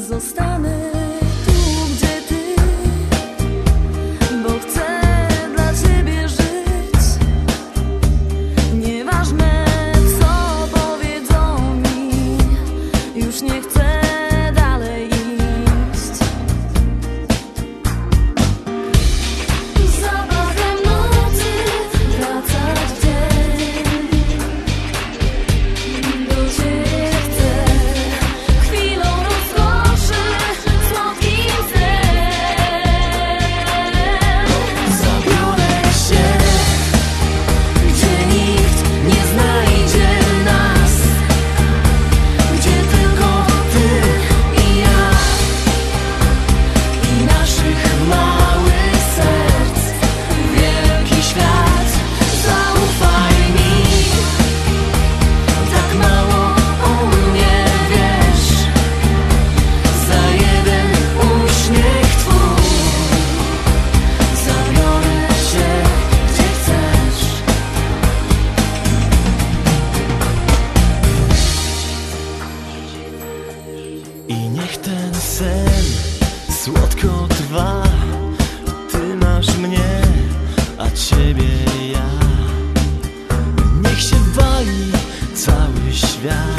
zostanę. sen słodko trwa. Ty masz mnie, a ciebie ja. Niech się bali cały świat.